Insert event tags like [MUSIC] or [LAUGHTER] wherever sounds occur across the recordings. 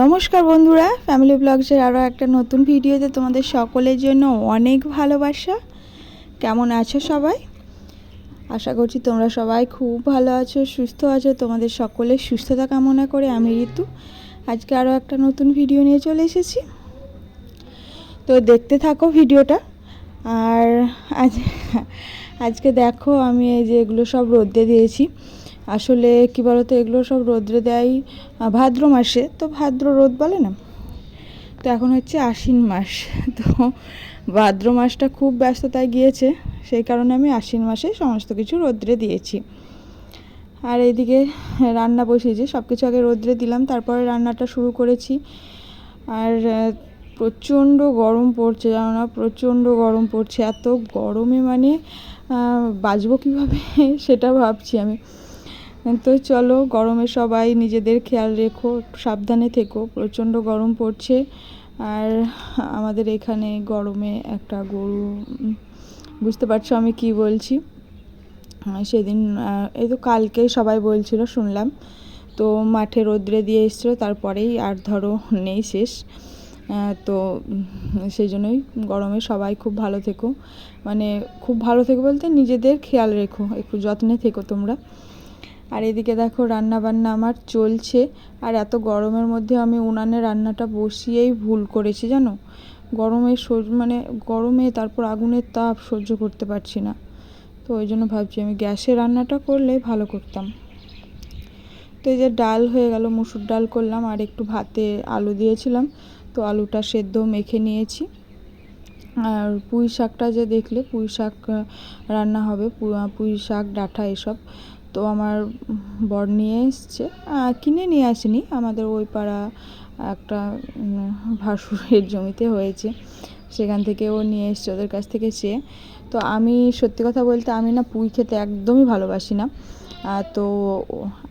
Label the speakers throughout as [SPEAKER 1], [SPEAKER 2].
[SPEAKER 1] নমস্কার বন্ধুরা ফ্যামিলি ব্লগসের আরও একটা নতুন ভিডিওতে তোমাদের সকলের জন্য অনেক ভালোবাসা। কেমন আছো সবাই? আশা করছি তোমরা সবাই খুব ভালো আছো, সুস্থ আছো। তোমাদের সকলের সুস্থতা কামনা করে আমি ঋতু। আজকে আরও একটা নতুন ভিডিও নিয়ে চলে এসেছি। তো দেখতে থাকো ভিডিওটা। আর আজ আজকে দেখো আমি এই যে এগুলো সব রোদ্রে দিয়েছি। আসলে কী বলতো, এগুলো সব রোদ্রে দেয় ভাদ্র মাসে। তো ভাদ্র রোদ বলে না? তো এখন হচ্ছে আশ্বিন মাস। [LAUGHS] তো ভাদ্র মাসটা খুব ব্যস্ততায় গিয়েছে, সেই কারণে আমি আশ্বিন মাসে সমস্ত কিছু রোদ্রে দিয়েছি। আর এইদিকে রান্না বসিয়েছি সব কিছু আগে রোদ্রে দিলাম, তারপরে রান্নাটা শুরু করেছি। আর প্রচণ্ড গরম পড়ছে, জানো না? প্রচণ্ড গরম পড়ছে, এত গরমে মানে বাঁচবো কীভাবে? [LAUGHS] সেটা ভাবছি আমি। তো চলো, গরমে সবাই নিজেদের খেয়াল রেখো, সাবধানে থেকো, প্রচণ্ড গরম পড়ছে। আর আমাদের এখানে গরমে একটা গরু বুঝতে পারছ আমি কি বলছি? সেদিন এই তো কালকে সবাই বলছিল, শুনলাম। তো মাঠে রোদ্রে দিয়ে এসছিলো, তারপরেই আর ধরো নেই শেষ। তো সেই জন্যই গরমে সবাই খুব ভালো থেকো। মানে খুব ভালো থেকো বলতে নিজেদের খেয়াল রেখো, একটু যত্নে থেকো তোমরা। আর এদিকে দেখো রান্না বান্না আমার চলছে। আর এত গরমের মধ্যে আমি উনানে রান্নাটা বসিয়েই ভুল করেছি, জানো? গরমে মানে গরমে তারপর আগুনের তাপ সহ্য করতে পারছি না। তো ওই জন্য ভাবছি আমি গ্যাসে রান্নাটা করলে ভালো করতাম। তো এই যে ডাল হয়ে গেল, মুসুর ডাল করলাম আর একটু ভাতে আলু দিয়েছিলাম। তো আলুটা সেদ্ধ মেখে নিয়েছি। আর পুঁই শাকটা যে দেখলে, পুঁই শাক রান্না হবে পুঁই শাক ডাঁটা এসব। তো আমার বর নিয়ে এসছে। কিনে নিয়ে আসেনি। আমাদের ওই পাড়া একটা ভাসুরের জমিতে হয়েছে। সেখান থেকে ও নিয়ে এসছে ওদের কাছ থেকে চেয়ে তো আমি সত্যি কথা বলতে আমি না পুঁই খেতে একদমই ভালোবাসি না। তো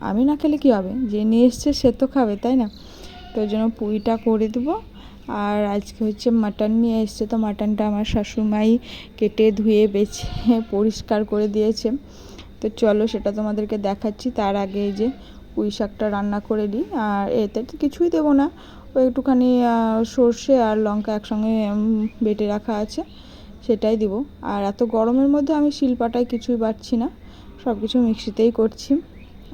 [SPEAKER 1] আমি না খেলে কী হবে? যে নিয়ে এসছে সে তো খাবে, তাই না? তো ওই জন্য পুঁইটা করে দেবো। আর আজকে হচ্ছে মাটন নিয়ে এসছে। তো মাটনটা আমার শাশুড়িমাই কেটে ধুয়ে, বেছে, পরিষ্কার করে দিয়েছে। তো চলো সেটা তোমাদেরকে দেখাচ্ছি। তার আগে এই যে পুঁই শাকটা রান্না করে নিই। আর এতে কিছুই দেবো না। ও একটুখানি সর্ষে আর লঙ্কা একসঙ্গে বেটে রাখা আছে। সেটাই দিব। আর এত গরমের মধ্যে আমি শিলপাটায় কিছুই বাড়ছি না। সব কিছু মিক্সিতেই করছি।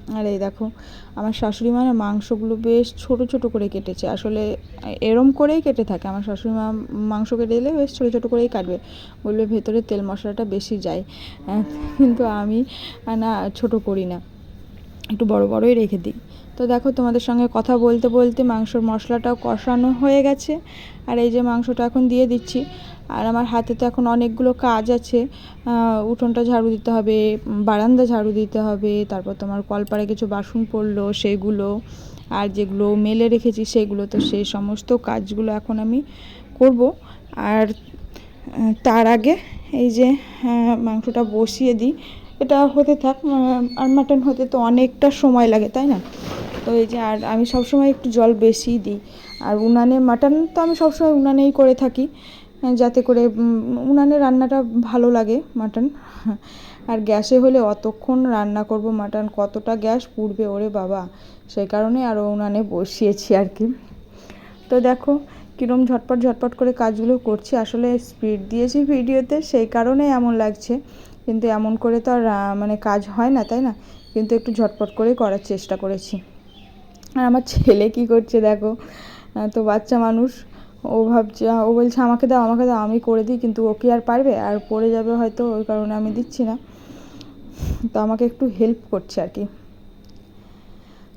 [SPEAKER 1] আর এই দেখো, আমার শাশুড়ি মা মাংসগুলো বেশ ছোট ছোট করে কেটেছে। আসলে এরম করেই কেটে থাকে। আমার শাশুড়ি মা মাংস কেটে দিলে বেশ ছোটো ছোটো করেই কাটবে। বলবে ভেতরে তেল মশলাটা বেশি যায়। কিন্তু আমি না ছোট করি না। একটু বড় বড়ই রেখে দিই। তো দেখো তোমাদের সঙ্গে কথা বলতে বলতে মাংসর মশলাটাও কষানো হয়ে গেছে। আর এই যে মাংসটা এখন দিয়ে দিচ্ছি। আর আমার হাতে তো এখন অনেকগুলো কাজ আছে। উঠোনটা ঝাড়ু দিতে হবে, বারান্দা ঝাড়ু দিতে হবে, তারপর তোমার কলপাড়ে কিছু বাসন পড়ল সেগুলো। আর যেগুলো মেলে রেখেছি সেগুলো তো সেই সমস্ত কাজগুলো এখন আমি করব। আর তার আগে এই যে মাংসটা বসিয়ে দিই। এটা হতে থাক আর মাটন হতে তো অনেকটা সময় লাগে, তাই না? তো এই যে, আর আমি সবসময় একটু জল বেশি দিই। আর উনানে মাটন তো আমি সবসময় উনানেই করে থাকি যাতে করে উনানে রান্নাটা ভালো লাগে মাটন আর গ্যাসে হলে অতক্ষণ রান্না করব মাটন কতটা গ্যাস পুড়বে ওরে বাবা? সেই কারণে আরও উনানে বসিয়েছি আর কি। তো দেখো, কীরম ঝটপট ঝটপট করে কাজগুলো করছি, আসলে স্পিড দিয়েছি ভিডিওতে, সেই কারণে এমন লাগছে। কিন্তু এমন করে তো আর মানে কাজ হয় না, তাই না? কিন্তু একটু ঝটপট করে করার চেষ্টা করেছি। আর আমার ছেলে কি করছে দেখো? তো বাচ্চা মানুষ, ও ভাবছে ও বলছে, আমাকে দাও আমাকে দাও, আমি করে দিই, কিন্তু ও কি আর পারবে? আর পড়ে যাবে হয়তো, ওই কারণে আমি দিচ্ছি না। তো আমাকে একটু হেল্প করছে আর কি।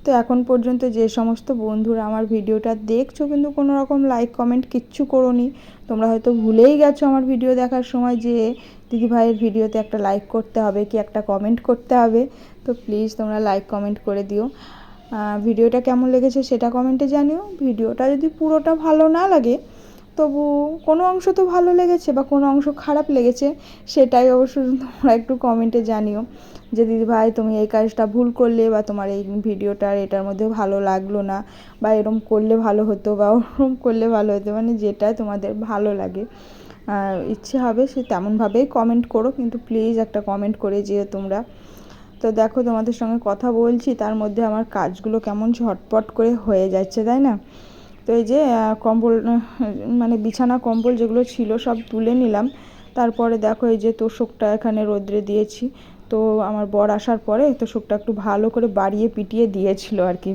[SPEAKER 1] তো এখন পর্যন্ত যে সমস্ত বন্ধুরা আমার ভিডিওটা দেখছ কিন্তু কোনো রকম লাইক কমেন্ট কিচ্ছু করোনি। তোমরা হয়তো ভুলেই গেছো আমার ভিডিও দেখার সময় যে দিদি ভাইয়ের ভিডিওতে একটা লাইক করতে হবে কি একটা কমেন্ট করতে হবে। তো প্লিজ তোমরা লাইক কমেন্ট করে দিও। ভিডিওটা কেমন লেগেছে সেটা কমেন্টে জানিও। ভিডিওটা যদি পুরোটা ভালো না লাগে তবু কোনো অংশ তো ভালো লেগেছে বা কোনো অংশ খারাপ লেগেছে সেটাই অবশ্য তোমরা একটু কমেন্টে জানিও যে, দিদি ভাই, তুমি এই কাজটা ভুল করলে বা তোমার এই ভিডিওটার এটার মধ্যে ভালো লাগল না বা এরম করলে ভালো হতো বা ওরম করলে ভালো হতো। মানে যেটা তোমাদের ভালো লাগে। ইচ্ছে হবে সে তেমনভাবেই কমেন্ট করো, কিন্তু প্লিজ একটা কমেন্ট করে যেও তোমরা। তো দেখো, তোমাদের সঙ্গে কথা বলছি, তার মধ্যে আমার কাজগুলো কেমন ঝটপট করে হয়ে যাচ্ছে, তাই না? তো এই যে কম্বল মানে বিছানা কম্বল যেগুলো ছিল সব তুলে নিলাম। তারপরে দেখো এই যে তোষকটা এখানে রোদ্রে দিয়েছি। তো আমার বর আসার পরে তোষকটা একটু ভালো করে বাড়িয়ে পিটিয়ে দিয়েছিল আর কি।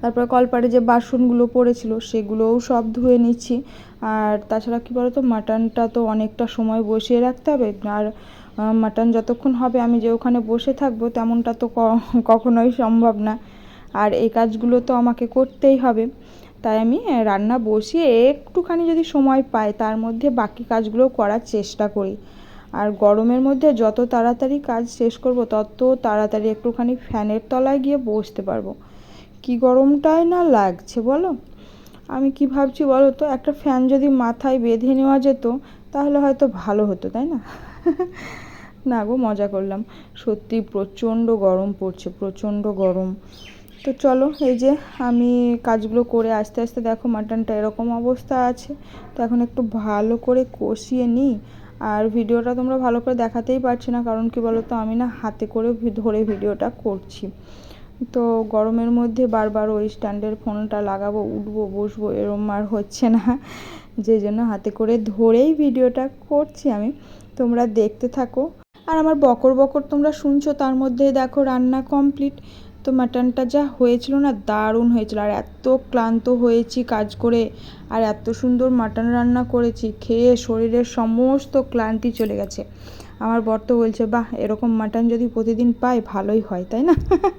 [SPEAKER 1] তারপর কলপাড়ে যে বাসনগুলো পড়েছিল সেগুলোও সব ধুয়ে নিচ্ছি। আর তাছাড়া কী বলতো, মাটনটা তো অনেকটা সময় বসিয়ে রাখতে হবে। আর মাটন যতক্ষণ হবে আমি যে ওখানে বসে থাকব তেমনটা তো কখনোই সম্ভব না। আর এই কাজগুলো তো আমাকে করতেই হবে। তাই আমি রান্না বসিয়ে একটুখানি যদি সময় পাই, তার মধ্যে বাকি কাজগুলো করার চেষ্টা করি। আর গরমের মধ্যে যত তাড়াতাড়ি কাজ শেষ করব, তত তাড়াতাড়ি একটুখানি ফ্যানের তলায় গিয়ে বসতে পারব। কি গরমটাই না লাগছে বলো? আমি কি ভাবছি বলো তো, একটা ফ্যান যদি মাথায় বেঁধে নেওয়া যেত, তাহলে হয়তো ভালো হতো, তাই না? না গো, মজা করলাম। সত্যি প্রচণ্ড গরম পড়ছে, প্রচণ্ড গরম। তো চলো, এই যে আমি কাজগুলো করে আস্তে আস্তে দেখো মাটনটা এরকম অবস্থা আছে। তো এখন একটু ভালো করে কষিয়ে নিই। আর ভিডিওটা তোমরা ভালো করে দেখাতেই পারছি না, কারণ কি বলো তো আমি না হাতে করে ধরে ভিডিওটা করছি। তো গরমের মধ্যে বারবার ওই স্ট্যান্ডের ফোনটা লাগাবো, উঠবো, বসবো এরম আর হচ্ছে না। যে জন্য হাতে করে ধরেই ভিডিওটা করছি আমি। তোমরা দেখতে থাকো। আর আমার বকর বকর তোমরা শুনছো, তার মধ্যে দেখো রান্না কমপ্লিট। তো মাটনটা যা হয়েছিল না দারুণ হয়েছিল। আর এত ক্লান্ত হয়েছি কাজ করে, আর এত সুন্দর মাটন রান্না করেছি, খেয়ে শরীরের সমস্ত ক্লান্তি চলে গেছে। আমার বর তো বলছে, বাহ, এরকম মাটন যদি প্রতিদিন পাই, ভালোই হয়, তাই না? [LAUGHS]